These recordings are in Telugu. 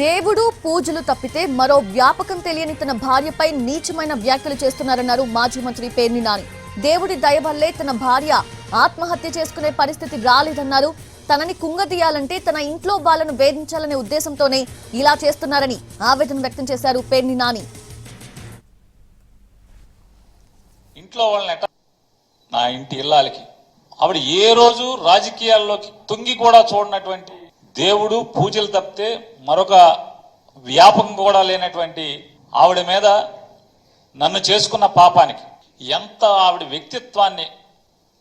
దేవుడు పూజలు తప్పితే మరో వ్యాపకం తెలియని తన భార్యపై నీచమైన వ్యాఖ్యలు చేస్తున్నారన్నారు మాజీ మంత్రి పేర్ని నాని. దేవుడి దయ వల్లే తన భార్య ఆత్మహత్య చేసుకునే పరిస్థితి రాలేదన్నారు. తనని కుంగదీయాలంటే తన ఇంట్లో వాళ్ళను వేధించాలనే ఉద్దేశంతోనే ఇలా చేస్తున్నారని ఆవేదన వ్యక్తం చేశారు పేర్ని నాని. ఇంట్లో వాళ్ళని నా ఇంటి ఇల్లాలకి. ఆవిడ ఏ రోజు రాజకీయాల్లోకి తొంగి కూడా చూడనటువంటి దేవుడు పూజలు తప్పితే మరొక వ్యాపకం కూడా లేనటువంటి ఆవిడ మీద నన్ను చేసుకున్న పాపానికి ఎంత ఆవిడ వ్యక్తిత్వాన్ని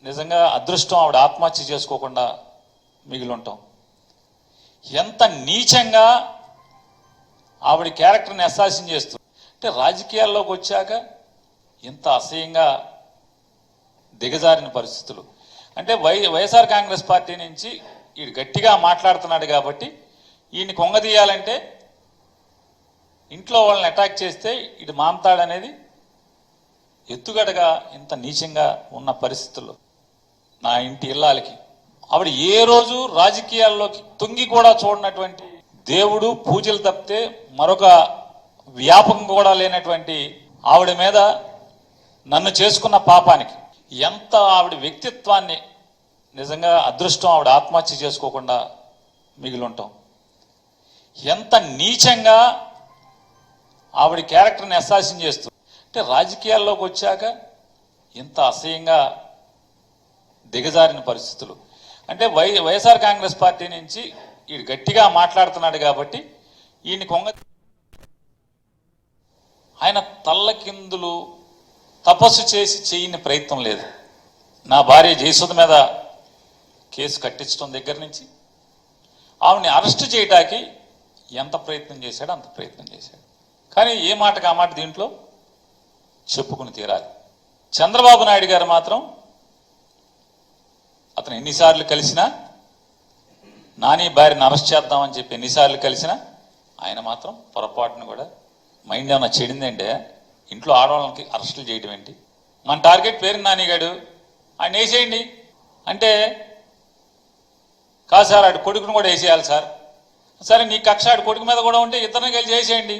నిజంగా అదృష్టం ఆవిడ ఆత్మహత్య చేసుకోకుండా మిగిలి ఉంటాం ఎంత నీచంగా ఆవిడ క్యారెక్టర్ని అసాసిన్ చేస్తూ అంటే రాజకీయాల్లోకి వచ్చాక ఇంత అసహ్యంగా దిగజారిన పరిస్థితులు. అంటే వై వైఎస్ఆర్ కాంగ్రెస్ పార్టీ నుంచి ఈడు గట్టిగా మాట్లాడుతున్నాడు కాబట్టి ఈయన్ని కొంగదీయాలంటే ఇంట్లో వాళ్ళని అటాక్ చేస్తే ఇటు మాంతాడనేది ఎత్తుగడగా ఇంత నీచంగా ఉన్న పరిస్థితుల్లో నా ఇంటి ఇల్లాలకి. ఆవిడ ఏ రోజు రాజకీయాల్లోకి తొంగి కూడా చూడనటువంటి దేవుడు పూజలు తప్పితే మరొక వ్యాపకం కూడా లేనటువంటి ఆవిడ మీద నన్ను చేసుకున్న పాపానికి ఎంత ఆవిడ వ్యక్తిత్వాన్ని నిజంగా అదృష్టం ఆవిడ ఆత్మహత్య చేసుకోకుండా మిగిలి ఉంటాం ఎంత నీచంగా ఆవిడ క్యారెక్టర్ని అసాసిన్ చేస్తూ అంటే రాజకీయాల్లోకి వచ్చాక ఇంత అసహ్యంగా దిగజారిన పరిస్థితులు. అంటే వై వైఎస్ఆర్ కాంగ్రెస్ పార్టీ నుంచి ఈడు గట్టిగా మాట్లాడుతున్నాడు కాబట్టి ఈయన కొంగ ఆయన తల్లకిందులు తపస్సు చేసి చేయని ప్రయత్నం లేదు. నా భార్య జయసుధ మీద కేసు కట్టించడం దగ్గర నుంచి ఆవిడని అరెస్ట్ చేయడానికి ఎంత ప్రయత్నం చేశాడో అంత ప్రయత్నం చేశాడు. కానీ ఏ మాటకు ఆ మాట దీంట్లో? చెప్పుకుని తీరాలి. చంద్రబాబు నాయుడు గారు మాత్రం అతను ఎన్నిసార్లు కలిసినా నాని భార్యను అరెస్ట్ చేద్దామని చెప్పి ఎన్నిసార్లు కలిసినా ఆయన మాత్రం పొరపాటును కూడా మైండ్ ఏమైనా చెడిందంటే ఇంట్లో ఆడవాళ్ళకి అరెస్టులు చేయడం ఏంటి? మన టార్గెట్ పేరు నానిగాడు ఆయన వేసేయండి అంటే కాదు సార్ ఆడి కొడుకును కూడా వేసేయాలి సార్. సరే నీ కక్ష ఆడి కొడుకు మీద కూడా ఉంటే ఇద్దరిని కలిసి చేసేయండి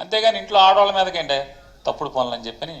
అంతేగాని ఇంట్లో ఆడవాళ్ళ మీదకేంటే తప్పుడు పనులు అని చెప్పని